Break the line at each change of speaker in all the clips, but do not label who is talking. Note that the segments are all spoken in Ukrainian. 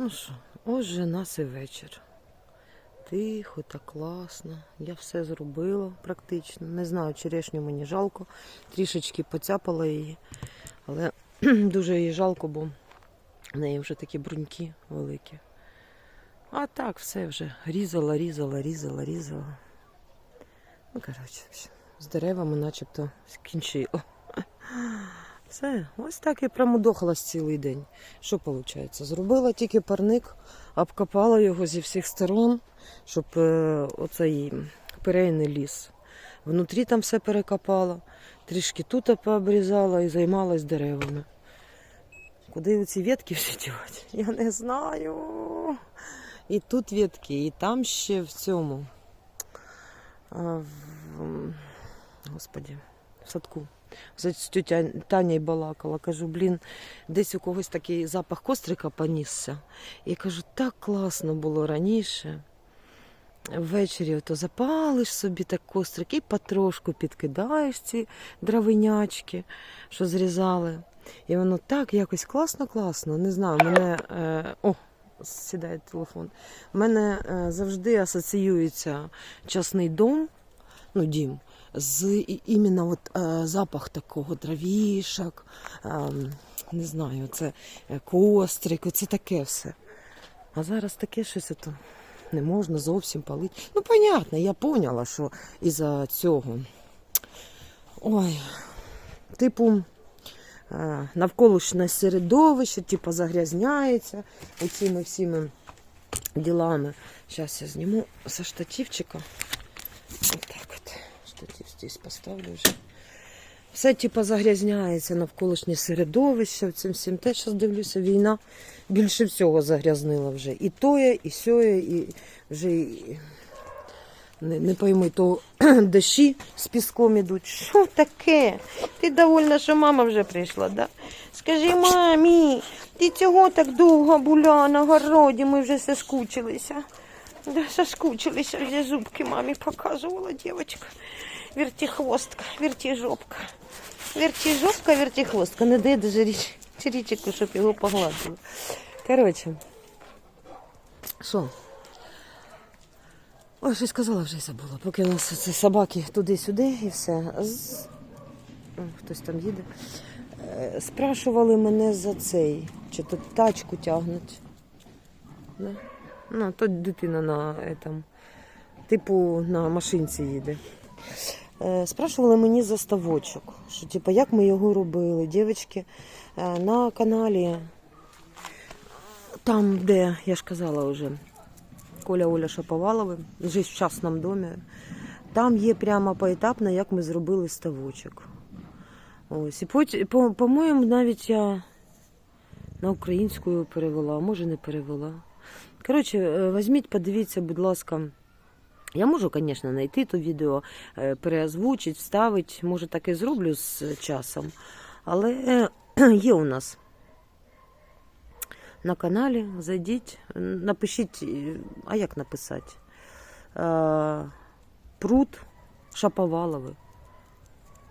Ну що, ось же нас і вечір. Тихо, так класно. Я все зробила практично. Не знаю, черешню мені жалко. Трішечки поцяпала її. Але дуже її жалко, бо в неї вже такі бруньки великі. А так, все вже різала, різала, різала, різала. Ну, коротше, з деревами начебто скінчила. Все, ось так і промудохалась цілий день. Що виходить? Зробила тільки парник, обкопала його зі всіх сторон, щоб е, оцей перейний ліс. Внутрі там все перекопала, трішки тут пообрізала і займалась деревами. Куди ці ветки всі дівати? Я не знаю. І тут ветки, і там ще в цьому. А, в, господі, в садку. За тетя Таня балакала. Кажу, блін, десь у когось такий запах кострика понісся. І кажу, так класно було раніше. Ввечері то запалиш собі так кострик і потрошку підкидаєш ці дровинячки, що зрізали. І воно так якось класно-класно. Не знаю, мене. Е, о, сідає телефон. У мене е, завжди асоціюється частний дом, ну, дім, з іменно от, е, запах такого дровішок, е, не знаю, це е, кострик, це таке все. А зараз таке щось ото не можна зовсім палити. Ну, понятно, я поняла, що із-за цього. Ой, типу, е, навколишнє середовище, типу, загрязняється цими всіми ділами. Зараз я зніму со штативчика. От так от. Штатив здесь поставлю вже. Все типу загрязняється навколишнє середовище. Цим всім те, що дивлюся, війна більше всього загрязнила вже. І тоє, і сьоє, і вже і... не, не пойми, то дощі з піском ідуть. Що таке? Ти довольна, що мама вже прийшла, да? Скажи, мамі, ти цього так довго була на городі, ми вже соскучилися. Да, соскучилися, вже зубки мамі показувала дівчинка. Вертихвостка, вертижопка. Вертижопка, вертихвостка. Не дає даже річ, річику, щоб його погладили. Коротше. Що? Ой, щось сказала вже й забула. Поки у нас це собаки туди-сюди і все. Хтось там їде. Е, Спрашували мене за цей, чи то тачку тягнуть. Ну, то дитина на этом, типу на машинці їде. Е, Спрашували мені за ставочок, що типу, як ми його робили. Дівчатки е, на каналі, там, де я ж казала вже, Коля Оля Шаповалови, жить в частному домі. Там є прямо поетапно, як ми зробили ставочок. Ось. І по-моєму, навіть я на українською перевела, а може не перевела. Коротше, е, візьміть, подивіться, будь ласка. Я можу, звісно, знайти то відео, е, переозвучити, вставити. Може, так і зроблю з часом. Але е, є у нас на каналі. Зайдіть, напишіть, е, а як написати? Пруд Шаповалови.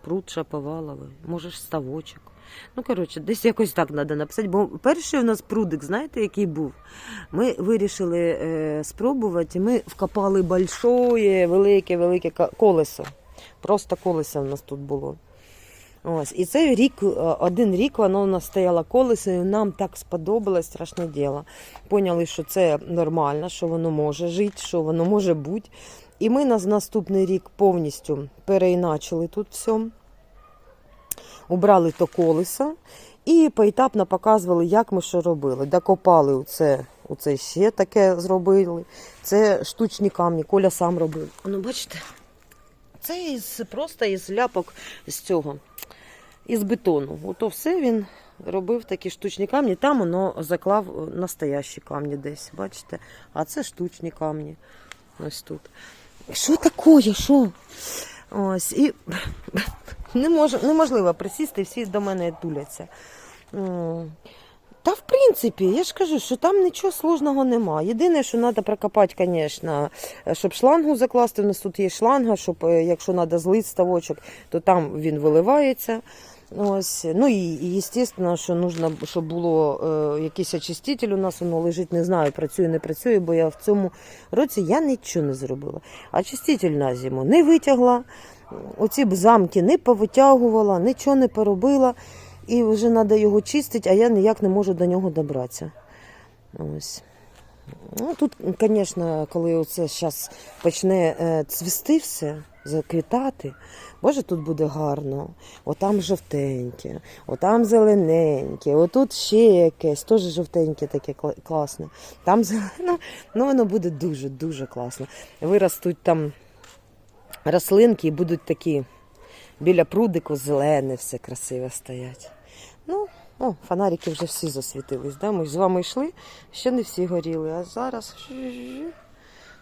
Пруд Шаповалови. Може, ж ставочок. Ну, коротше, десь якось так треба написати. Бо перший у нас прудик, знаєте, який був? Ми вирішили е, спробувати. Ми вкопали большое, велике, велике колесо. Просто колесо у нас тут було. Ось. І цей рік, е, один рік воно у нас стояло колесо, і нам так сподобалось, страшне діло. Поняли, що це нормально, що воно може жити, що воно може бути. І ми на наступний рік повністю переіначили тут все. Убрали то колесо і поетапно показували, як ми що робили. Докопали оце, оце ще таке зробили. Це штучні камні, Коля сам робив. Ну, бачите, це із, просто із ляпок з цього, із бетону. Ото все він робив такі штучні камні. Там воно заклав настоящі камні десь, бачите? А це штучні камні. Ось тут. Що таке? Що? Ось. І мож, неможливо присісти, всі до мене туляться. Та в принципі, я ж кажу, що там нічого сложного нема. Єдине, що треба прокопати, звісно, щоб шлангу закласти. У нас тут є шланга, щоб е, якщо треба злити ставочок, то там він виливається. Ось. Ну і, звісно, що нужно, щоб було е, якийсь очиститель у нас, воно лежить, не знаю, працює, не працює, бо я в цьому році я нічого не зробила. Очиститель на зиму не витягла, оці б замки не повитягувала, нічого не поробила. І вже треба його чистити, а я ніяк не можу до нього добратися. Ось. Ну, тут, звісно, коли оце зараз почне е, цвісти все, заквітати, боже, тут буде гарно. Отам жовтеньке, отам зелененьке, отут ще якесь, теж жовтеньке таке класне. Там зелено, ну воно буде дуже-дуже класно. Виростуть там рослинки будуть такі біля прудику зелене, все красиве стоять. Ну, о, фонарики вже всі засвітились. Да? Ми з вами йшли, ще не всі горіли, а зараз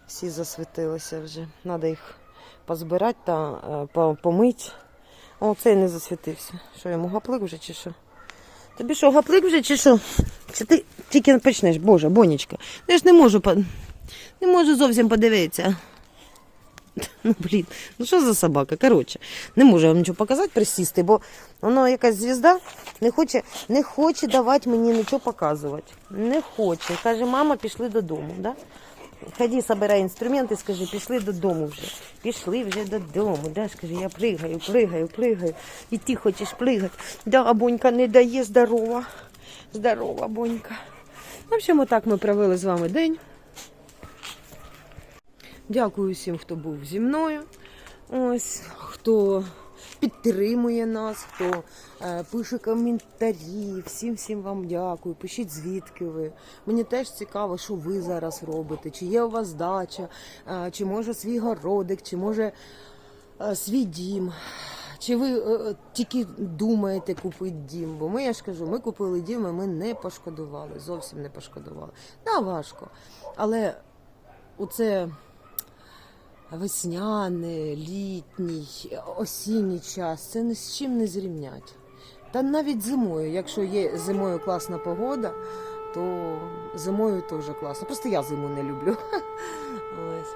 всі засвітилися вже. Треба їх позбирати та е, помити. О, цей не засвітився. Що йому гаплик вже чи що? Тобі що, гаплик вже чи що? Чи ти тільки почнеш, Боже, бонечка. Я ж не можу не можу зовсім подивитися. Ну, блін, ну що за собака? Коротше, не можу вам нічого показати, присісти, бо воно якась звізда не хоче, не хоче давати мені нічого показувати. Не хоче. Каже, мама, пішли додому. Да? Ході, собирай інструменти, скажи, пішли додому вже. Пішли вже додому. Да? Скажи, я пригаю, пригаю, пригаю. І ти хочеш пригати. Да, бонька не дає здорова. Здорова, бонька. В общем, отак ми провели з вами день. Дякую всім, хто був зі мною. Ось хто підтримує нас, хто е, пише коментарі. Всім всім вам дякую. Пишіть звідки ви. Мені теж цікаво, що ви зараз робите. Чи є у вас дача, е, чи може свій городик, чи може е, свій дім. Чи ви е, тільки думаєте купити дім? Бо ми, я ж кажу, ми купили дім, і ми не пошкодували, зовсім не пошкодували. Да, важко. Але оце весняний, літній, осінній час це ні з чим не зрівнять. Та навіть зимою, якщо є зимою класна погода, то зимою теж класно. Просто я зиму не люблю. Ось.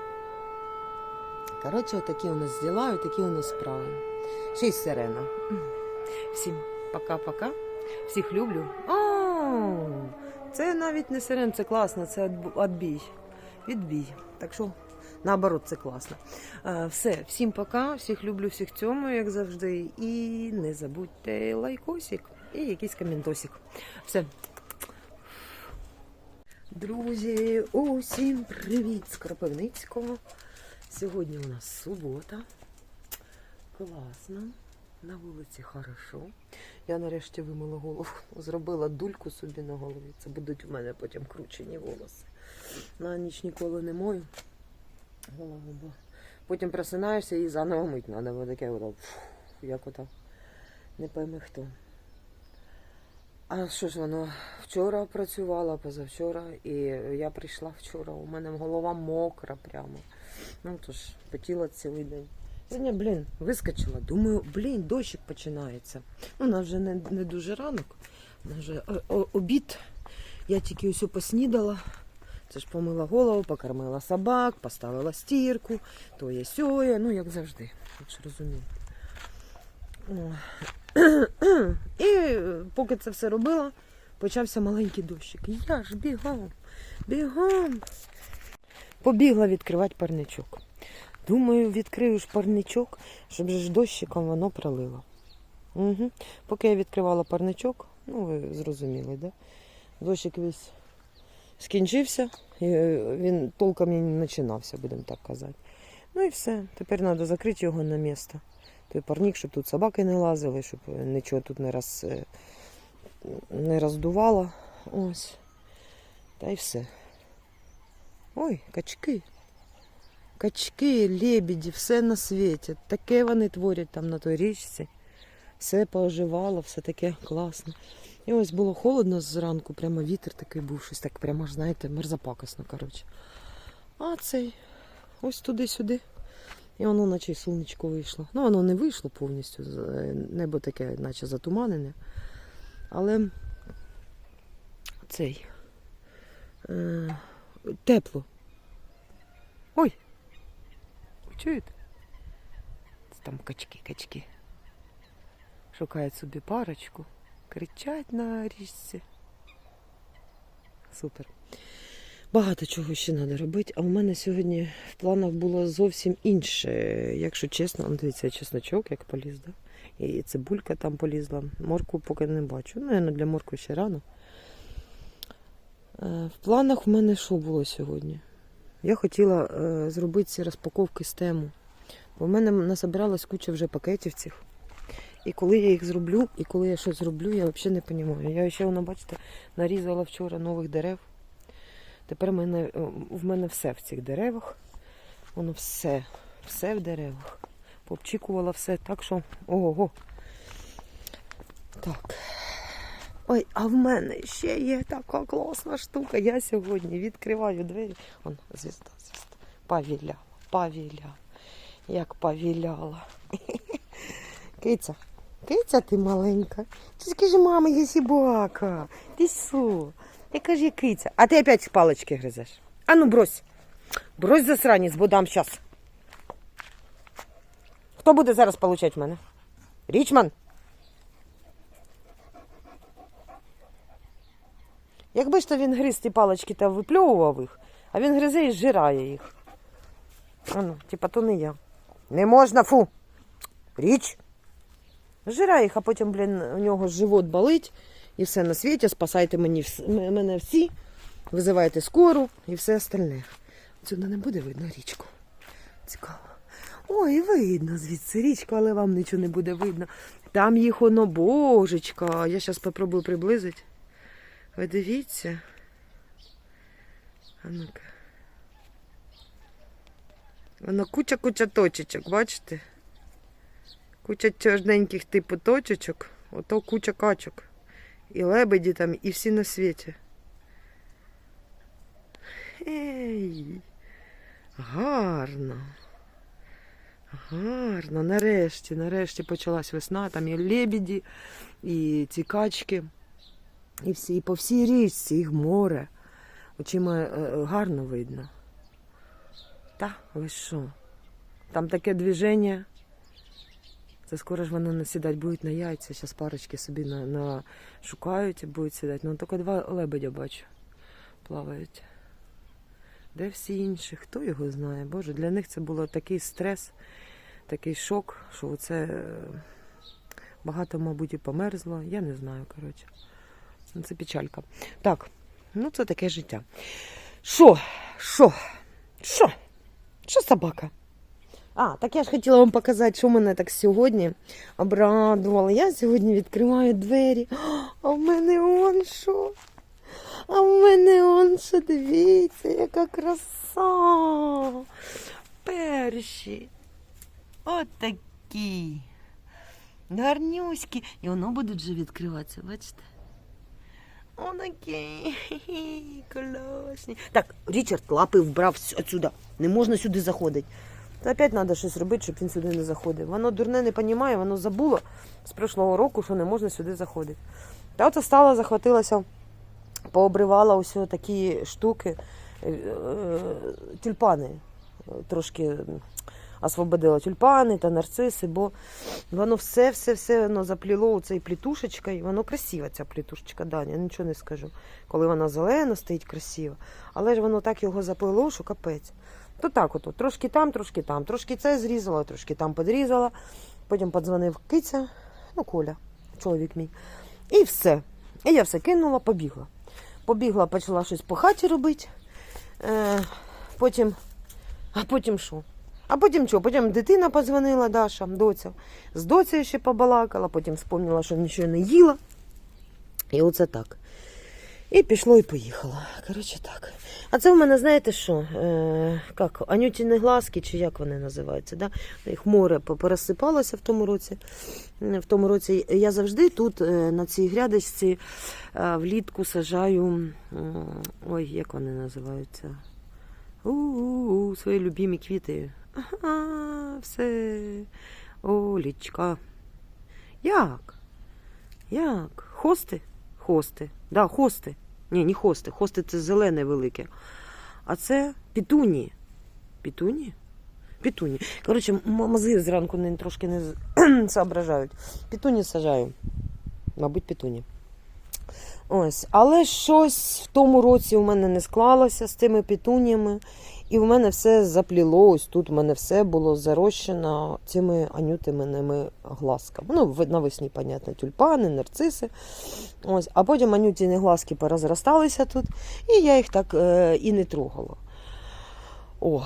Коротше, отакі у нас діла, такі у нас справи. Ще й сирена. Всім пока-пока. Всіх люблю. О, це навіть не сирен, це класно, це відб- відбій. Відбій. Так що Наоборот, це класно. Е, Все, всім пока, всіх люблю, всіх цьому, як завжди. І не забудьте лайкосик і якийсь коментосик. Все. Друзі, усім привіт з Кропивницького. Сьогодні у нас субота. Класно. На вулиці хорошо. Я нарешті вимила голову. Зробила дульку собі на голові. Це будуть у мене потім кручені волоси. На ніч ніколи не мою голову, бо потім просинаєшся і заново мить треба, бо таке воно, як ото, не пойми хто. А що ж воно вчора працювала, позавчора, і я прийшла вчора, у мене голова мокра прямо. Ну тож, потіла цілий день. Сьогодні, блін, вискочила. Думаю, блін, дощик починається. Ну, у нас вже не, не дуже ранок, у нас вже о- обід. Я тільки усе поснідала. Це ж помила голову, покормила собак, поставила стірку, то є сьоє, ну як завжди, ви ж розумієте. І е, поки це все робила, почався маленький дощик. Я ж бігом, бігом. Побігла відкривати парничок. Думаю, відкрию парничок, щоб ж дощиком воно пролило. Угу. Поки я відкривала парничок, ну ви зрозуміли, да? Дощик весь скінчився, і е, він толком не починався, будемо так казати. Ну і все. Тепер треба закрити його на місце. Той парник, щоб тут собаки не лазили, щоб нічого тут не, роз, е, не роздувало. Ось. Та й все. Ой, качки. Качки, лебеді, все на світі. Таке вони творять там на той річці. Все пооживало, все таке класно. І ось було холодно зранку, прямо вітер такий був, щось так прямо, знаєте, мерзопакосно, коротше. А цей ось туди-сюди. І воно наче й сонечко вийшло. Ну, воно не вийшло повністю, е, небо таке, наче затуманене. Але цей е, тепло. Ой! Ви чуєте? Там качки, качки. шукають собі парочку, кричать на річці. Супер. Багато чого ще треба робити, а в мене сьогодні в планах було зовсім інше. Якщо чесно, он дивіться, чесночок як поліз, да? і цибулька там полізла. Морку поки не бачу. Ну, я для моркви ще рано. Е, В планах в мене що було сьогодні? Я хотіла е, зробити ці розпаковки з тему. Бо в мене насобиралась куча вже пакетів цих. І коли я їх зроблю, і коли я щось зроблю, я взагалі не розумію. Я ще, воно, бачите, нарізала вчора нових дерев. Тепер в мене, е, в мене все в цих деревах. Воно все, все в деревах. Попчікувала все так, що ого. Так. Ой, а в мене ще є така класна штука. Я сьогодні відкриваю двері. Вон, звізда, звізда. Повіляла, повіляла. Як повіляла. Киця, киця ти маленька. Ти скажи, мама, я собака. Ти? Яка ж я киця? А ти опять палочки гризеш. А ну брось. Брось засранець, бо дам щас. Хто буде зараз получать мене? Річман? Якби ж то він гриз ті палочки та випльовував їх, а він гризе і зжирає їх. А ну, типа то не я. Не можна, фу. Річ. Жирає їх, а потім, блін, у нього живот болить і все на світі. Спасайте мені мене всі, визивайте скору і все остальне. Сюди не буде видно річку. Цікаво. Ой, видно звідси річку, але вам нічого не буде видно. Там їх воно, божечка. Я зараз спробую приблизити. Ви дивіться. А ну-ка. Воно куча-куча точечок, бачите? Куча чорненьких типу точечок, ото куча качок. І лебеді там, і всі на світі. Ей, гарно. Гарно, нарешті, нарешті почалась весна, там і лебеді, і ці качки, і всі, і по всій річці, їх море. Очима е, гарно видно. Та, ви що? Там таке движення. Це скоро ж вони насідати будуть на яйця. Зараз парочки собі на, на... шукають і будуть сідати. Ну тільки два лебедя бачу. Плавають. Де всі інші? Хто його знає? Боже, для них це було такий стрес, такий шок, що це е, багато, мабуть, і померзло. Я не знаю, коротше. Ну, Це печалька. Так, ну це таке життя. Що? Що? Що? Що собака? А, так я ж хотіла вам показати, що мене так сьогодні обрадувало. Я сьогодні відкриваю двері. А в мене он що? А в мене он що, дивіться, яка краса. Перші. От такі. Гарнюські. І воно будуть вже відкриватися, бачите? Отакі. Класні. Так, Річард лапи вбрав отсюди. Не можна сюди заходити. То опять треба щось робити, щоб він сюди не заходив. Воно дурне не розуміє, воно забуло з прошлого року, що не можна сюди заходити. Та от стала, захватилася, пообривала ось такі штуки, е, е, тюльпани. Трошки освободила тюльпани та нарциси, бо воно все-все-все воно запліло цією плітушечкою. Воно красива, ця плітушечка, Даня, нічого не скажу. Коли вона зелена, стоїть красиво. Але ж воно так його заплило, що капець. То так от, трошки там, трошки там, трошки це зрізала, трошки там подрізала. Потім подзвонив киця, ну, Коля, чоловік мій. І все. І я все кинула, побігла. Побігла, почала щось по хаті робити. Е, потім, а потім що? А потім що? Потім дитина подзвонила, Даша, доця. З доцею ще побалакала, потім вспомнила, що нічого не їла. І оце так. І пішло і поїхало. Коротше так. А це в мене, знаєте що? Е, як, анютіни глазки, чи як вони називаються? Да? Їх море порозсипалося в тому році. В тому році я завжди тут, е, на цій грядочці, е, влітку сажаю. Ой, як вони називаються? У-у-у, свої любимі квіти. Ага, все. Олічка. Як? Як? Хости? Хости. Да, хости. Ні, не хости. Хости це зелене велике. А це пітуні. Пітуні? Пітуні. Коротше, мозги зранку трошки не соображають. Пітуні сажаю. Мабуть, пітуні. Ось. Але щось в тому році у мене не склалося з цими пітуніями. І в мене все запліло. Ось тут у мене все було зарощено цими анютиними глазками. Ну, навесні, понятно, тюльпани, нарциси. Ось. А потім анютіні глазки порозросталися тут, і я їх так е, і не трогала. О,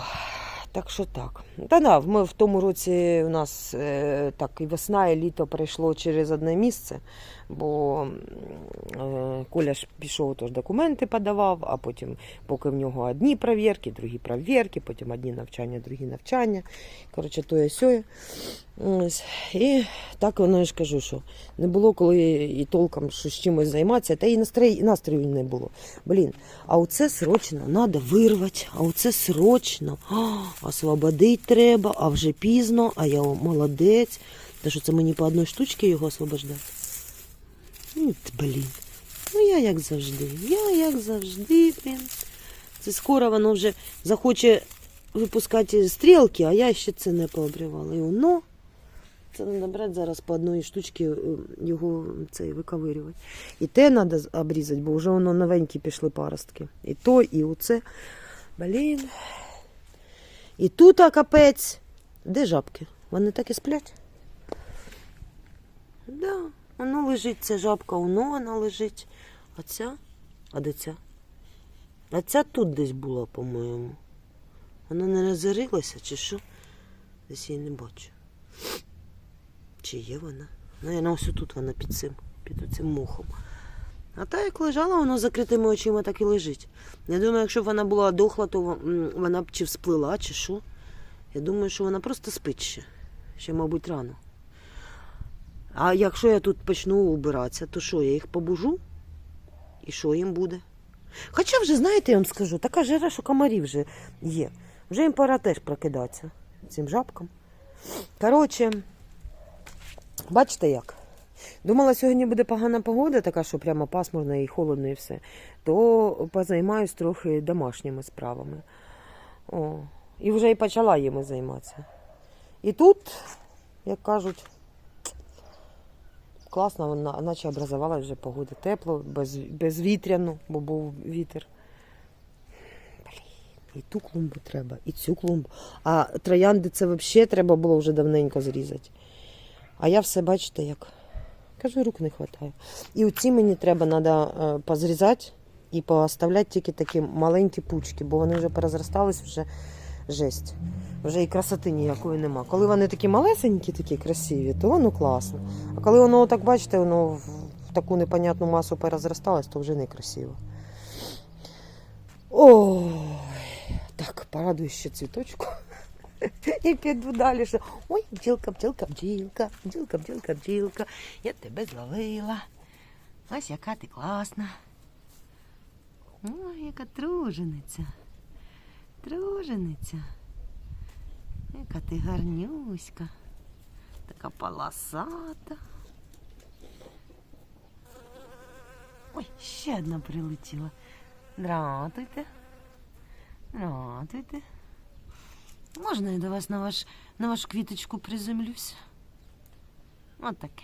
так що так. Та да, ми в тому році у нас е, так і весна, і літо пройшло через одне місце, бо е, Коля ж пішов, тож документи подавав, а потім, поки в нього одні перевірки, другі перевірки, потім одні навчання, другі навчання. Коротше, то сьоє. Ось. І так воно я ж кажу, що не було коли і толком щось чимось займатися, та і настрою, і настрою не було. Блін, а оце срочно треба вирвати, а оце срочно. А, освободить треба, а вже пізно, а я молодець. Та що це мені по одній штучці його освобождати? Ну, блін. Ну я як завжди. Я як завжди, блін. Це скоро воно вже захоче випускати стрілки, а я ще це не пообривала. І воно. Це треба брати зараз по одній штучці е, його цей виковирювати. І те треба обрізати, бо вже воно новенькі пішли паростки. І то, і оце. Блін. І тут а, капець. Де жабки? Вони так і сплять? Да, воно лежить, ця жабка, воно вона лежить. А ця? А де ця? А ця тут десь була, по-моєму. Вона не розорилася, чи що? Десь її не бачу. Чи є вона? Наверно, ось тут вона під цим, під цим мухом. А та як лежала, воно закритими очима так і лежить. Я думаю, якщо б вона була дохла, то вона б чи всплила, чи що. Я думаю, що вона просто спить ще. Ще, мабуть, рано. А якщо я тут почну убиратися, то що, я їх побужу? І що їм буде? Хоча вже, знаєте, я вам скажу, така жара, що комарів вже є. Вже їм пора теж прокидатися цим жабкам. Коротше, бачите як? Думала, сьогодні буде погана погода, така, що прямо пасмурно і холодно, і все. То позаймаюсь трохи домашніми справами. О, і вже і почала їми займатися. І тут, як кажуть, класно, вона, наче образувалася вже погода тепло, без, безвітряно, бо був вітер. Блін, і ту клумбу треба, і цю клумбу. А троянди це взагалі треба було вже давненько зрізати. А я все, бачите, як. Кажу, рук не вистачає. І оці мені треба треба позрізати і поставляти тільки такі маленькі пучки, бо вони вже порозростались, вже жесть. Вже і красоти ніякої нема. Коли вони такі малесенькі, такі красиві, то воно класно. А коли воно, так бачите, воно в таку непонятну масу порозросталось, то вже не красиво. Ой, так, порадую ще цвіточку. І піду далі, що ой, бджілка, бджілка, бджілка, бджілка, бджілка, бджілка. Я тебе зловила. Ось яка ти класна. Ой, яка тружениця. Тружениця. Яка ти гарнюська. Така полосата. Ой, ще одна прилетіла. Дратуйте. Дратуйте. Можна я до вас на, ваш, на вашу квіточку приземлюсь? От таке.